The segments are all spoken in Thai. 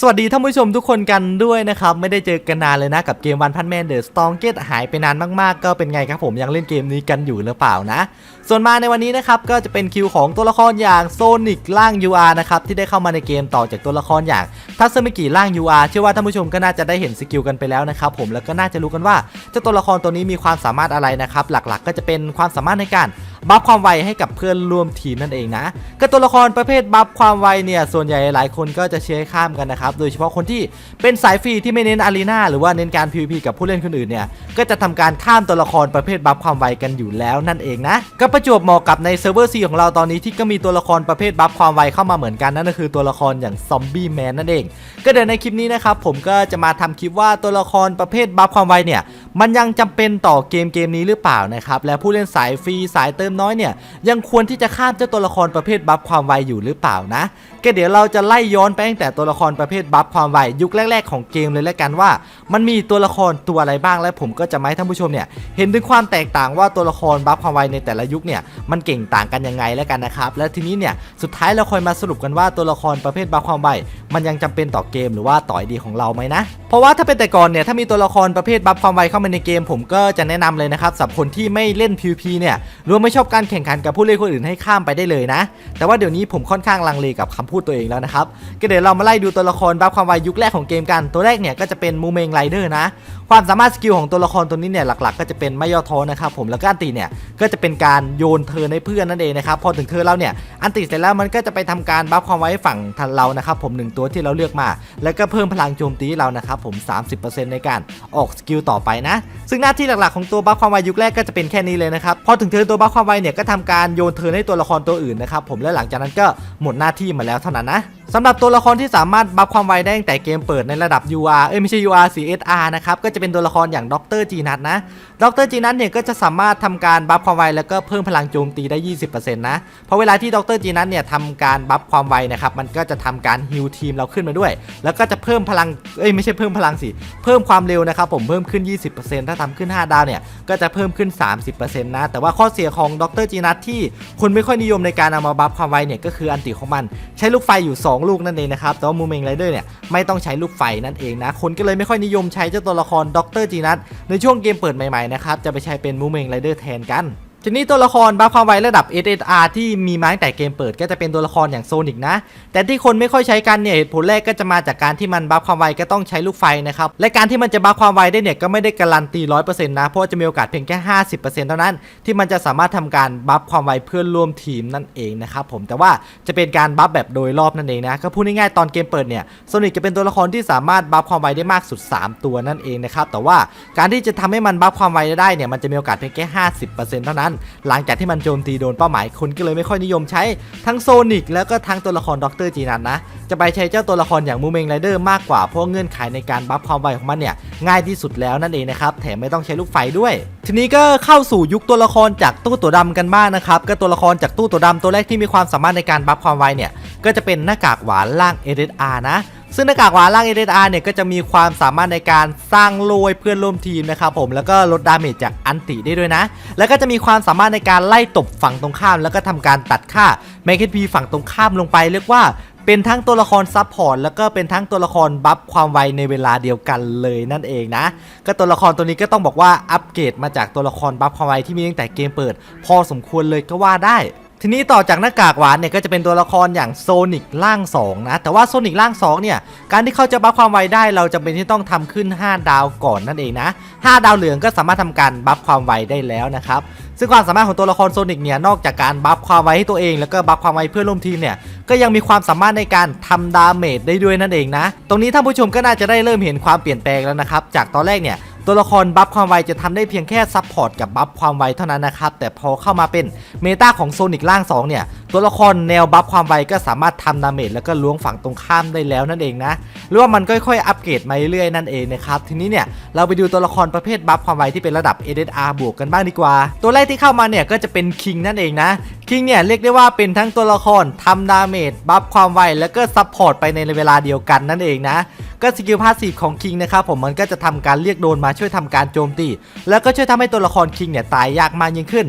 สวัสดีท่านผู้ชมทุกคนกันด้วยนะครับ ไม่ได้เจอกันนานเลยนะกับเกมวันพันแมนเดอะสตองเกตหายไปนานมากๆ ก็เป็นไงครับผมยังเล่นเกมนี้กันอยู่หรือเปล่านะ ส่วนมาในวันนี้นะครับ ก็จะเป็นคิวของตัวละครอย่างโซนิกล่าง UR นะครับ ที่ได้เข้ามาในเกมต่อจากตัวละครอย่างทัศมิกิล่าง UR เชื่อว่าท่านผู้ชมก็น่าจะได้เห็นสกิลกันไปแล้วนะครับผมแล้วก็น่าจะรู้กันว่าเจ้าตัวละครตัวนี้มีความสามารถอะไรนะครับหลักๆ ก็จะเป็นความสามารถในการ บัฟความไวให้กับเพื่อนร่วมทีมนั่นเองนะก็ตัวละครประเภทบัฟความไวเนี่ยส่วนใหญ่หลายคนก็จะเชียร์ข้ามกันนะครับโดยเฉพาะคนที่เป็นสายฟรีที่ไม่เน้นอารีนาหรือว่าเน้นการ PVP กับผู้เล่นคนอื่นเนี่ยก็จะทำการข้ามตัวละครประเภทบัฟความไวกันอยู่แล้วนั่นเองนะก็ประจวบเหมาะกับในเซิร์ฟเวอร์ซีของเราตอนนี้ที่ก็มีตัวละครประเภทบัฟความไวเข้ามาเหมือนกันนั่นก็คือตัวละครอย่างซอมบี้แมนนั่นเองก็เดี๋ยวในคลิปนี้นะครับผมก็จะมาทำคลิปว่าตัวละครประเภทบัฟความไวเนี่ย มันยังจำเป็นต่อเกมเกมนี้หรือเปล่านะครับ และผู้เล่นสายฟรีสายเติมน้อยเนี่ย ยังควรที่จะข้ามเจ้าตัวละครประเภทบัฟความไวอยู่หรือเปล่านะ ก็เดี๋ยวเราจะไล่ย้อนไปตั้งแต่ตัวละครประเภทบัฟความไวยุคแรก ๆ ของเกมเลยแล้วกันว่า มันมีตัวละครตัวอะไรบ้างและผมก็จะมาให้ท่านผู้ชมเนี่ยเห็นถึงความแตกต่างว่าตัวละครบัฟความไวในแต่ละยุคเนี่ยมันเก่งต่างกันยังไงแล้วกันนะครับและทีนี้เนี่ยสุดท้ายเราค่อยมาสรุปกันว่าตัวละครประเภทบัฟความไวมันยังจำเป็นต่อเกมหรือว่าต่อไอดีของเราไหมนะ เพราะว่าถ้าเป็นแต่ก่อนเนี่ยถ้ามีตัวละครประเภทบัฟความไวเข้ามาในเกมผมก็จะแนะนำเลยนะครับสำหรับคนที่ไม่เล่น PVP เนี่ยหรือว่าไม่ชอบการแข่งขันกับผู้เล่นคนอื่นให้ข้ามไปได้เลยนะ แต่ว่าเดี๋ยวนี้ผมค่อนข้างลังเลกับคำพูดตัวเองแล้วนะครับก็เดี๋ยวเรามาไล่ดูตัวละครบัฟความไวยุคแรกของเกมกันตัวแรกเนี่ยก็จะเป็นมูเมงไรเดอร์นะความสามารถสกิลของตัวละครตัวนี้เนี่ยหลักๆ ก็จะเป็นไม่ย่อท้อนะครับผมแล้วก็อันติเนี่ยก็จะเป็นการโยนเธอในเพื่อนนั่นเองนะครับพอถึงเธอแล้วเนี่ยอันติเสร็จแล้วมันก็จะไปทำการบัฟความไว้ฝั่งทันเรานะครับผมหนึ่งตัวที่เราเลือกมา แล้วก็เพิ่มพลังโจมตีเรานะครับผม 30%ในการออกสกิลต่อไปนะซึ่งหน้าที่หลักๆของตัวบัฟความไวยุคแรกก็จะเป็นแค่นี้เลยนะครับ พอถึงเธอตัวบัฟความไวเนี่ยก็ทำการโยนเธอให้ตัวละครตัวอื่นนะครับผมและหลังจากนั้นก็หมดหน้าที่มาแล้วเท่านั้นนะสำหรับตัวละครที่สามารถบัฟความไวได้ตั้งแต่เกมเปิดในระดับ UR เอ้ยไม่ใช่ UR CSR นะครับ ก็จะเป็นตัวละครอย่างด็อกเตอร์จีนัทนะด็อกเตอร์จีนัทเนี่ยก็จะสามารถทำการบัฟความไวแล้วก็เพิ่มพลังโจมตีได้ 20%นะเพราะเวลาที่ด็อกเตอร์จีนัทเนี่ยทำการบัฟความไวนะครับมันก็จะทำการฮิลทีมเราขึ้นมาด้วย แล้วก็จะเพิ่มพลังเอ้ยไม่ใช่เพิ่มพลังสิเพิ่มความเร็วนะครับผมเพิ่มขึ้น 20%ถ้าทำขึ้น 5 ดาวเนี่ยก็จะเพิ่มขึ้น 30%นะแต่ว่าข้อเสียของดรจีนัทที่คนไม่ค่อยนิยมในการเอามาบัฟความไวเนี่ยก็คืออันติของมันใช้ลูกไฟอยู่2ลูกนั่นเองนะครับแต่ว่ามูเมงไรเดอร์เนี่ยไม่ต้องใช้ลูกไฟนั่นเองนะคนก็เลยไม่ค่อยนิยมใช้เจ้าตัวละครด็อกเตอร์จีนัทในช่วงเกมเปิดใหม่ๆนะครับจะไปใช้เป็นมูเมงไรเดอร์แทนกัน ทีนี้ตัวละครบัฟความไวระดับ SSR ที่มีมาตั้งแต่เกมเปิดก็จะเป็นตัวละครอย่างโซนิกนะ แต่ที่คนไม่ค่อยใช้กันเนี่ยเหตุผลแรกก็จะมาจากการที่มันบัฟความไวก็ต้องใช้ลูกไฟนะครับ และการที่มันจะบัฟความไวได้เนี่ยก็ไม่ได้การันตี100%นะ เพราะว่าจะมีโอกาสเพียงแค่50%เท่านั้น ที่มันจะสามารถทำการบัฟความไวเพื่อนร่วมทีมนั่นเองนะครับผมแต่ว่าจะเป็นการบัฟแบบโดยรอบนั่นเองนะก็พูดง่ายๆตอนเกมเปิดเนี่ยโซนิกจะเป็นตัวละครที่สามารถบัฟความไวได้มากสุด 3 ตัวนั่นเองนะครับแต่ว่าการที่จะทำให้มันบัฟความไวได้เนี่ยมันจะมีโอกาสเพียงแค่50%เท่านั้นหลังจากที่มันโจมตีโดนเป้าหมายคนก็เลยไม่ค่อยนิยมใช้ทั้งโซนิกแล้วก็ทั้งตัวละครด็อกเตอร์จีนันนะ จะไปใช้เจ้าตัวละครอย่างมูเมงไรเดอร์มากกว่าเพราะเงื่อนไขในการบัฟความไวของมันเนี่ยง่ายที่สุดแล้วนั่นเองนะครับแถมไม่ต้องใช้ลูกไฟด้วย ทีนี้ก็เข้าสู่ยุคตัวละครจากตู้ตัวดำกันบ้างนะครับก็ตัวละครจากตู้ตัวดำตัวแรกที่มีความสามารถในการบัฟความไวเนี่ยก็จะเป็นหน้ากากหวานล่าง SSR นะ ซึ่งหน้ากากหวานล่าง SSR เนี่ยก็จะมีความสามารถในการสร้างโลยเพื่อนร่วมทีมนะครับผมแล้วก็ลดดาเมจจากอันติได้ด้วยนะ แล้วก็จะมีความสามารถในการไล่ตบฝั่งตรงข้าม แล้วก็ทำการตัดค่าแมกเกพีฝั่งตรงข้ามลงไปเรียกว่าเป็นทั้งตัวละครซับพอร์ตแล้วก็เป็นทั้งตัวละครบัฟความไวในเวลาเดียวกันเลยนั่นเองนะ ก็ตัวละครตัวนี้ก็ต้องบอกว่าอัปเกรดมาจากตัวละครบัฟความไวที่มีตั้งแต่เกมเปิด พอสมควรเลยก็ว่าได้ ทีนี้ต่อจากหน้ากากหวานเนี่ยก็จะเป็นตัวละครอย่างโซนิกล่าง2นะแต่ว่าโซนิกล่าง2เนี่ยการที่เขาจะบัฟความไวได้เราจำเป็นที่ต้องทำขึ้น 5 ดาวก่อนนั่นเองนะ 5 ดาวเหลืองก็สามารถทำการบัฟความไวได้แล้วนะครับซึ่งความสามารถของตัวละครโซนิกเนี่ยนอกจากการบัฟความไวให้ตัวเองแล้วก็บัฟความไวเพื่อนร่วมทีมเนี่ยก็ยังมีความสามารถในการทำดาเมจได้ด้วยนั่นเองนะ ตรงนี้ท่านผู้ชมก็น่าจะได้เริ่มเห็นความเปลี่ยนแปลงแล้วนะครับจากตอนแรกเนี่ย ตัวละครบัฟความไวจะทำได้เพียงแค่ซับพอร์ตกับบัฟความไวเท่านั้นนะครับ แต่พอเข้ามาเป็นเมตาของโซนิกล่าง 2 เนี่ย ตัวละครแนวบัฟความไวก็สามารถทำดาเมจแล้วก็ล้วงฝั่งตรงข้ามได้แล้วนั่นเองนะหรือว่ามันค่อยๆ อัปเกรดมาเรื่อยๆนั่นเองนะครับ ทีนี้เนี่ยเราไปดูตัวละครประเภทบัฟความไวที่เป็นระดับ SSR บวกกันบ้างดีกว่า ตัวแรกที่เข้ามาเนี่ยก็จะเป็นคิงนั่นเองนะคิงเนี่ยเรียกได้ว่าเป็นทั้งตัวละครทำดาเมจบัฟความไวแล้วก็ซับพอร์ตไปในเวลาเดียวกันนั่นเองนะ ก็สกิลพาสซีฟของคิงนะครับผมมันก็จะทำการเรียกโดนมาช่วยทำการโจมตี แล้วก็ช่วยทำให้ตัวละครคิงเนี่ยตายยากมากยิ่งขึ้น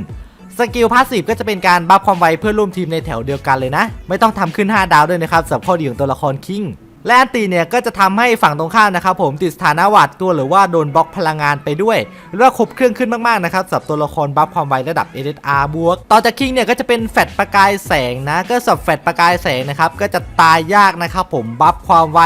สกิลพาสซีฟก็จะเป็นการบัฟความไวเพื่อร่วมทีมในแถวเดียวกันเลยนะ ไม่ต้องทำขึ้น 5 ดาวด้วยนะครับสำหรับข้อดีของตัวละครคิง และอันตีเนี่ยก็จะทำให้ฝั่งตรงข้ามนะครับผมติดสถานะหวาดกลัวหรือว่าโดนบล็อกพลังงานไปด้วยหรือว่าครบเครื่องขึ้นมากๆนะครับสำหรับตัวละครบัฟความไวระดับ SSR บวก ต่อจากคิงเนี่ยก็จะเป็นแฟดประกายแสงนะก็สำหรับแฟดประกายแสงนะครับก็จะตายยากนะครับผมบัฟความไว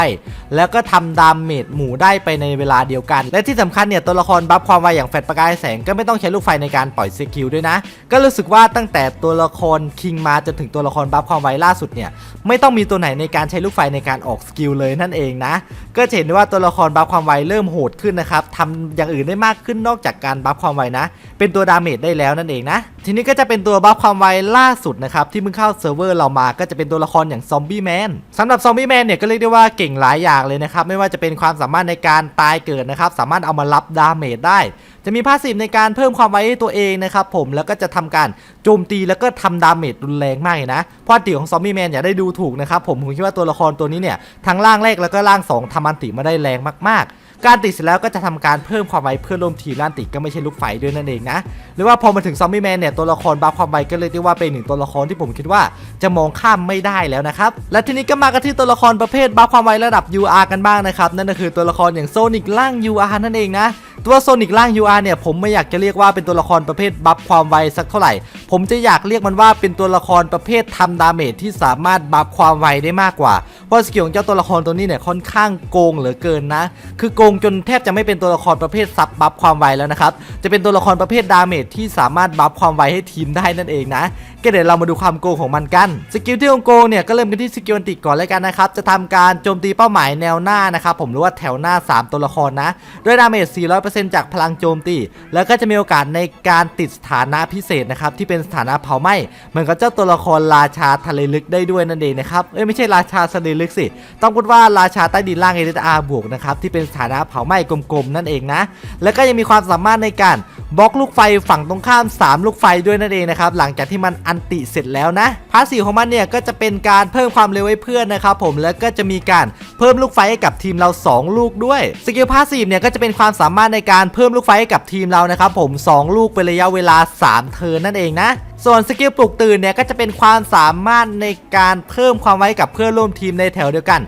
แล้วก็ทำดาเมจหมู่ได้ไปในเวลาเดียวกัน และที่สำคัญเนี่ยตัวละครบัฟความไวอย่างแฟดประกายแสงก็ไม่ต้องใช้ลูกไฟในการปล่อยสกิลด้วยนะ ก็รู้สึกว่าตั้งแต่ตัวละครคิงมาจนถึงตัวละครบัฟความไวล่าสุดเนี่ยไม่ต้องมีตัวไหนในการใช้ลูกไฟในการออกสกิลลเลยนั่นเองนะ ก็จะเห็นได้ว่าตัวละครบัฟความไวเริ่มโหดขึ้นนะครับทำอย่างอื่นได้มากขึ้นนอกจากการบัฟความไวนะ เป็นตัวดาเมจได้แล้วนั่นเองนะ ทีนี้ก็จะเป็นตัวบัฟความไวล่าสุดนะครับที่เพิ่งเข้าเซิร์ฟเวอร์เรามาก็จะเป็นตัวละครอย่างซอมบี้แมนสำหรับซอมบี้แมนเนี่ยก็เรียกได้ว่าเก่งหลายอย่างเลยนะครับไม่ว่าจะเป็นความสามารถในการตายเกิดนะครับสามารถเอามารับดาเมจได้จะมีพาสซีฟในการเพิ่มความไวให้ตัวเองนะครับผมแล้วก็จะทำการโจมตีแล้วก็ทำดาเมจรุนแรงมากเลยนะเพราะอันติของซอมบี้แมนอย่าได้ดูถูกนะครับผมผมคิดว่าตัวละครตัวนี้เนี่ยทั้งร่างแรกแล้วก็ร่างสองทำอันติมาได้แรงมากๆการติดเสร็จแล้วก็จะทำการเพิ่มความไวเพื่อร่วมทีมล่านติก็ไม่ใช่ลูกไฟด้วยนั่นเองนะ หรือว่าพอมาถึงซอมบี้แมนเนี่ยตัวละครบัฟความไวก็เลยได้ว่าเป็นหนึ่งตัวละครที่ผมคิดว่าจะมองข้ามไม่ได้แล้วนะครับ และทีนี้ก็มากันที่ตัวละครประเภทบัฟความไวระดับ UR กันบ้างนะครับ นั่นก็คือตัวละครอย่างโซนิกล่าง UR นั่นเองนะ ตัวโซนิกล่าง UR เนี่ยผมไม่อยากจะเรียกว่าเป็นตัวละครประเภทบัฟความไวสักเท่าไหร่ ผมจะอยากเรียกมันว่าเป็นตัวละครประเภททำดาเมจที่สามารถบัฟความไวได้มากกว่า เพราะสกิลของเจ้าตัวละครตัวนี้เนี่ยค่อนข้างโกงเหลือเกินนะ คือโกงจนแทบจะไม่เป็นตัวละครประเภทซับบัฟความไวแล้วนะครับ จะเป็นตัวละครประเภทดาเมจที่สามารถบัฟความไวให้ทีมได้นั่นเองนะ ก็เดี๋ยวเรามาดูความโกงของมันกัน สกิลที่โกงเนี่ยก็เริ่มกันที่สกิลอันติก่อนเลยกันนะครับ จะทำการโจมตีเป้าหมายแนวหน้านะครับผมหรือว่าแถวหน้า 3 ตัวละครนะ ด้วยดาเมจ400%จากพลังโจมตี แล้วก็จะมีโอกาสในการติดสถานะพิเศษนะครับที่เป็นสถานะเผาไหม้เหมือนกับเจ้าตัวละครราชาทะเลลึกได้ด้วยนั่นเองนะครับเอ้ยไม่ใช่ราชาทะเลลึกสิ ต้องพูดว่าราชาใต้ดินล่างเอเดอาบวกนะครับที่เป็นสถานะเผาไหม้กลมๆนั่นเองนะ แล้วก็ยังมีความสามารถในการ บล็อกลูกไฟฝั่งตรงข้าม 3 ลูกไฟด้วยนั่นเองนะครับหลังจากที่มันอันติเสร็จแล้วนะพาสซีฟของมันเนี่ยก็จะเป็นการเพิ่มความเร็วให้เพื่อนนะครับผมแล้วก็จะมีการเพิ่มลูกไฟให้กับทีมเรา 2 ลูกด้วยสกิลพาสซีฟเนี่ยก็จะเป็นความสามารถในการเพิ่มลูกไฟให้กับทีมเรานะครับผม 2 ลูกเป็นระยะเวลา 3 เทิร์นนั่นเองนะส่วนสกิลปลุกตื่นเนี่ยก็จะเป็นความสามารถในการเพิ่มความไว้กับเพื่อนร่วมทีมในแถวเดียวกัน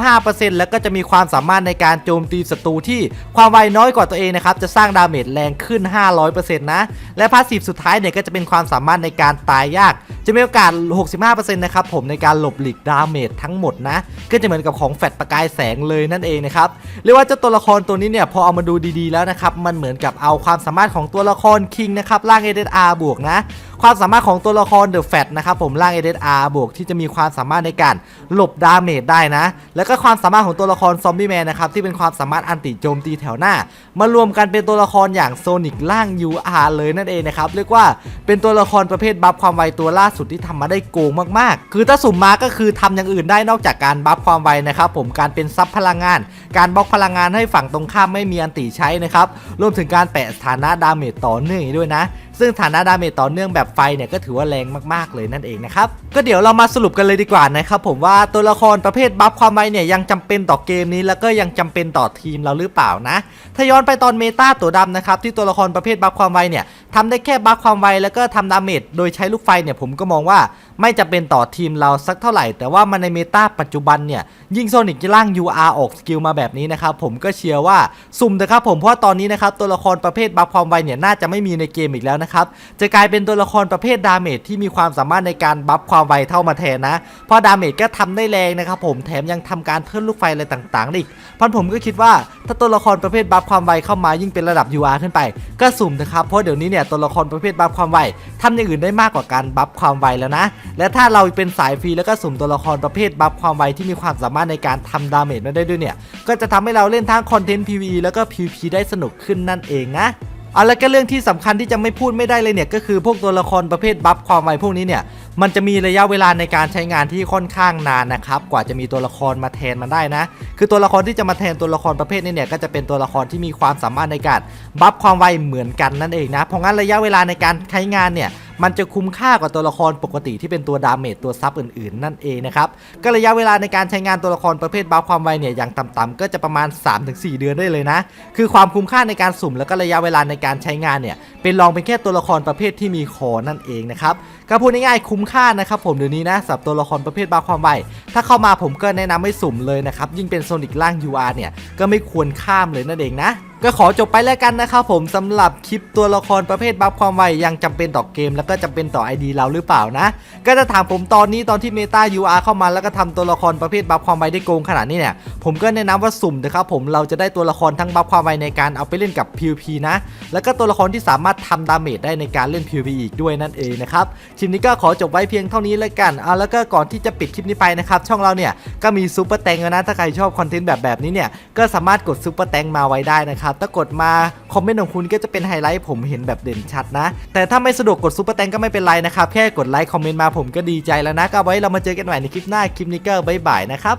25%แล้วก็จะมีความสามารถในการโจมตีศัตรูที่ความไวน้อยกว่าตัวเองนะครับจะสร้างดาเมจแรงขึ้น500%นะ และพาสซีฟสุดท้ายเนี่ยก็จะเป็นความสามารถในการตายยาก จะมีโอกาส 65%นะครับผมในการหลบหลีกดาเมจทั้งหมดนะ ก็จะเหมือนกับของแฟดประกายแสงเลยนั่นเองนะครับ เรียกว่าเจ้าตัวละครตัวนี้เนี่ยพอเอามาดูดีๆแล้วนะครับ มันเหมือนกับเอาความสามารถของตัวละครคิงนะครับร่าง SSR บวกนะความสามารถของตัวละครเดอะแฟตนะครับผมร่าง SSR บวกที่จะมีความสามารถในการหลบดาเมจได้นะ แล้วก็ความสามารถของตัวละครซอมบี้แมนนะครับที่เป็นความสามารถอันติโจมตีแถวหน้า มารวมกันเป็นตัวละครอย่างโซนิกลาง UR เลยนั่นเองนะครับเรียกว่าเป็นตัวละครประเภทบัฟความไวตัวล่าสุดที่ทำมาได้โกงมากๆ คือถ้าสุ่มมาก็คือทำอย่างอื่นได้นอกจากการบัฟความไวนะครับผมการเป็นซับพลังงาน การบล็อกพลังงานให้ฝั่งตรงข้ามไม่มีอันติใช้นะครับรวมถึงการแปะสถานะดาเมจต่อเนื่องด้วยนะ ซึ่งฐานะดาเมจต่อเนื่องแบบไฟเนี่ยก็ถือว่าแรงมากๆเลยนั่นเองนะครับก็เดี๋ยวเรามาสรุปกันเลยดีกว่านะครับผมว่าตัวละครประเภทบัฟความไวเนี่ยยังจำเป็นต่อเกมนี้ แล้วก็ยังจำเป็นต่อทีมเราหรือเปล่านะถ้าย้อนไปตอนเมตาตัวดำนะครับที่ตัวละครประเภทบัฟความไวเนี่ยทำได้แค่บัฟความไวแล้วก็ทำดาเมจโดยใช้ลูกไฟเนี่ยผมก็มองว่าไม่จำเป็นต่อทีมเราสักเท่าไหร่ แต่ว่ามันในเมตาปัจจุบันเนี่ยยิ่งโซนิกล่าง UR ออกสกิลมาแบบนี้นะครับผมก็เชียร์ว่าสุ่มเถอะครับผมเพราะตอนนี้นะครับตัวละครประเภทบัฟความไวเนี่ยน่าจะไม่มีในเกมอีกแล้วนะครับจะกลายเป็นตัวละครประเภทดาเมจที่มีความสามารถในการบัฟความไวเท่ามาแทนนะเพราะดาเมจก็ทำได้แรงนะครับผมแถมยังทำการเพิ่มลูกไฟอะไรต่างๆได้อีกพราะผมก็คิดว่าถ้าตัวละครประเภทบัฟความไวเข้ามายิ่งเป็นระดับ UR ขึ้นไป ก็สุ่มนะครับเพราะเดี๋ยวนี้เนี่ยตัวละครประเภทบัฟความไวทำอย่างอื่นได้มากกว่าการบัฟความไวแล้วนะ และถ้าเราเป็นสายฟรีแล้วก็สุ่มตัวละครประเภทบัฟความไวที่มีความสามารถในการทำดาเมจมาได้ด้วยเนี่ยก็จะทำให้เราเล่นทั้งคอนเทนต์ PVE แล้วก็ PVP ได้สนุกขึ้นนั่นเองนะ เอาแล้วก็เรื่องที่สำคัญที่จะไม่พูดไม่ได้เลยเนี่ยก็คือพวกตัวละครประเภทบัฟความไวพวกนี้เนี่ยมันจะมีระยะเวลาในการใช้งานที่ค่อนข้างนานนะครับ กว่าจะมีตัวละครมาแทนมันได้นะ คือตัวละครที่จะมาแทนตัวละครประเภทนี้เนี่ยก็จะเป็นตัวละครที่มีความสามารถในการบัฟความไวเหมือนกันนั่นเองนะ เพราะงั้นระยะเวลาในการใช้งานเนี่ยมันจะคุ้มค่ากว่าตัวละครปกติที่เป็นตัวดาเมจตัวซับอื่นๆ นั่นเองนะครับ ก็ระยะเวลาในการใช้งานตัวละครประเภทบัฟความไวเนี่ยอย่างต่ำๆก็จะประมาณ 3-4 เดือนได้เลยนะ คือความคุ้มค่าในการสุ่มแล้วก็ระยะเวลาในการใช้งานเนี่ยเป็นรองเป็นแค่ตัวละครประเภทที่มีคอนั่นเองนะครับก็พูดง่ายๆคุ้มค่านะครับผมเดี๋ยวนี้นะสำหรับตัวละครประเภทบาความไวถ้าเข้ามาผมก็แนะนำให้สุ่มเลยนะครับยิ่งเป็นโซนิกล่าง UR เนี่ยก็ไม่ควรข้ามเลยนั่นเองนะ ก็ขอจบไปแล้วกันนะครับผมสำหรับคลิปตัวละครประเภทบัฟความไวยังจำเป็นต่อเกม แล้วก็จำเป็นต่อ ID เราหรือเปล่านะ ก็จะถามผมตอนนี้ตอนที่เมตา UR เข้ามาแล้วก็ทำตัวละครประเภทบัฟความไวได้โกงขนาดนี้เนี่ยผมก็แนะนำว่าสุ่มนะครับผมเราจะได้ตัวละครทั้งบัฟความไวในการเอาไปเล่นกับ PVP นะ แล้วก็ตัวละครที่สามารถทำดาเมจได้ในการเล่น PVP อีกด้วยนั่นเองนะครับคลิปนี้ก็ขอจบไว้เพียงเท่านี้แล้วกันเอาแล้วก็ก่อนที่จะปิดคลิปนี้ไปนะครับช่องเราเนี่ยก็มีซูเปอร์แตงนะถ้าใครชอบคอนเทนต์แบบแบบนี้เนี่ยก็สามารถกดซูเปอร์แตงมาไว้ได้นะครับถ้ากดมาคอมเมนต์ของคุณก็จะเป็นไฮไลท์ผมเห็นแบบเด่นชัดนะ แต่ถ้าไม่สะดวกกดซูเปอร์แตงก็ไม่เป็นไรนะครับ แค่กดไลค์คอมเมนต์มาผมก็ดีใจแล้วนะก็ไว้เรามาเจอกันใหม่ในคลิปหน้าคลิปนี้ก็บ๊ายบายนะครับ